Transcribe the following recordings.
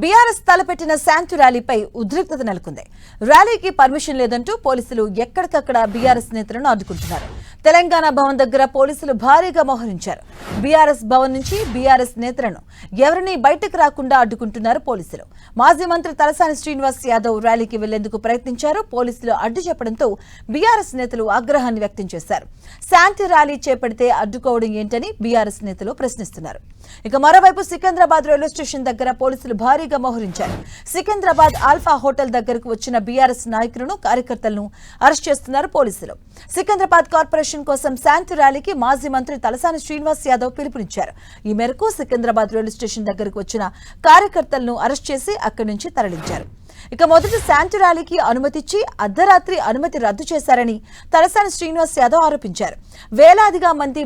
BRS తలపెట్టిన శాంతి ర్యాలీపై ఉద్రిక్తత నెలకొంది. ర్యాలీకి పర్మిషన్ లేదంటూ పోలీసులు ఎక్కడికక్కడ బీఆర్ఎస్ నేతలను అడ్డుకుంటున్నారు. తెలంగాణ భవన్ దగ్గర పోలీసులు భారీగా మోహరించారు. బీఆర్ఎస్ భవన్ నుంచి బీఆర్ఎస్ నేతలను ఎవరినీ బయటకు రాకుండా అడ్డుకుంటున్నారు పోలీసులు. మాజీ మంత్రి తలసాని శ్రీనివాస్ యాదవ్ ర్యాలీకి వెళ్ళేందుకు ప్రయత్నించారు. పోలీసులు అడ్డు చెప్పడంతో బీఆర్ఎస్ నేతలు ఆగ్రహాన్ని వ్యక్తం చేశారు. శాంతి ర్యాలీ చేపడితే అడ్డుకోవడం ఏంటని బీఆర్ఎస్ నేతలు ప్రశ్నిస్తున్నారు. ఇక మరోవైపు సికింద్రాబాద్ రైల్వే స్టేషన్ దగ్గర పోలీసులు భారీగా మోహరించారు. సికింద్రాబాద్ ఆల్ఫా హోటల్ దగ్గరకు వచ్చిన బీఆర్ఎస్ నాయకులను కార్యకర్తలను అరెస్ట్ చేస్తున్నారు పోలీసులు. సికింద్రాబాద్ కార్పొరేషన్ కోసం శాంతి ర్యాలీకి మాజీ మంత్రి తలసాని శ్రీనివాస్ యాదవ్ పిలుపునిచ్చారు. ఈ మేరకు సికింద్రాబాద్ రైల్వే స్టేషన్ దగ్గరకు వచ్చిన కార్యకర్తలను అరెస్ట్ చేసి అక్కడి నుంచి తరలించారు. ఇక మొదటి శాంతి ర్యాలీకి అనుమతిచ్చి అర్ధరాత్రి అనుమతి రద్దు చేశారని తలసాని శ్రీనివాస్ యాదవ్ ఆరోపించారు. వేలాదిగా మంది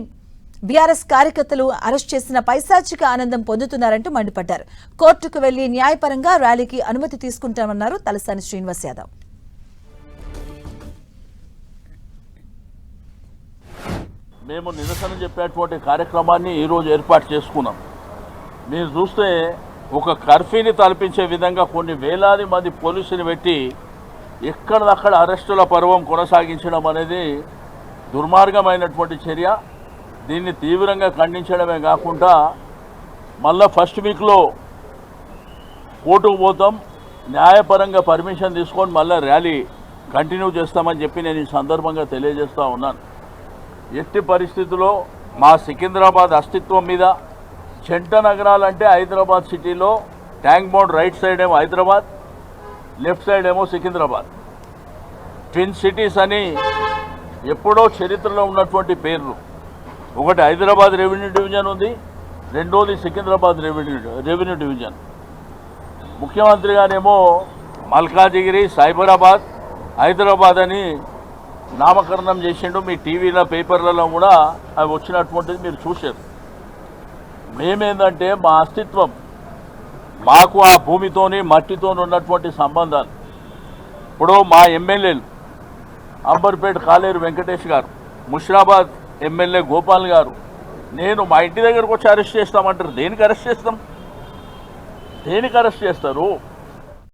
బీఆర్ఎస్ కార్యకర్తలు అరెస్ట్ చేసిన పైశాచిక ఆనందం పొందుతున్నారంటూ మండిపడ్డారు. కోర్టుకు వెళ్ళి న్యాయపరంగా ర్యాలీకి అనుమతి తీసుకుంటామన్నారు తలసాని శ్రీనివాస్ యాదవ్. మేము నిరసన చెప్పేటువంటి కార్యక్రమాన్ని ఈరోజు ఏర్పాటు చేసుకున్నాం. మీరు చూస్తే ఒక కర్ఫ్యూని తలపించే విధంగా కొన్ని వేలాది మంది పోలీసుని పెట్టి ఎక్కడదక్కడ అరెస్టుల పర్వం కొనసాగించడం అనేది దుర్మార్గమైనటువంటి చర్య. దీన్ని తీవ్రంగా ఖండించడమే కాకుండా మళ్ళా ఫస్ట్ వీక్లో కోర్టుకు పోతాం న్యాయపరంగా పర్మిషన్ తీసుకొని మళ్ళీ ర్యాలీ కంటిన్యూ చేస్తామని చెప్పి నేను ఈ సందర్భంగా తెలియజేస్తూ ఉన్నాను. ఎట్టి పరిస్థితుల్లో మా సికింద్రాబాద్ అస్తిత్వం మీద చెంట నగరాలంటే హైదరాబాద్ సిటీలో ట్యాంక్ బౌండ్ రైట్ సైడ్ ఏమో హైదరాబాద్ లెఫ్ట్ సైడ్ ఏమో సికింద్రాబాద్. ట్విన్ సిటీస్ అని ఎప్పుడో చరిత్రలో ఉన్నటువంటి పేర్లు. ఒకటి హైదరాబాద్ రెవెన్యూ డివిజన్ ఉంది రెండోది సికింద్రాబాద్ రెవెన్యూ రెవెన్యూ డివిజన్. ముఖ్యమంత్రి గారేమో మల్కాజిగిరి సైబరాబాద్ హైదరాబాద్ అని నామకరణం చేసిండు. మీ టీవీలో పేపర్లలో కూడా అవి వచ్చినటువంటిది మీరు చూశారు. మేమేందంటే మా అస్తిత్వం మాకు ఆ భూమితోని మట్టితోని ఉన్నటువంటి సంబంధాలు. ఇప్పుడు మా ఎమ్మెల్యేలు అంబర్పేట కాలేరు వెంకటేష్ గారు ముషిరాబాద్ ఎమ్మెల్యే గోపాల్ గారు నేను మా ఇంటి దగ్గరకు వచ్చి అరెస్ట్ చేస్తామంటారు. దేనికి అరెస్ట్ చేస్తాం? దేనికి అరెస్ట్ చేస్తారు?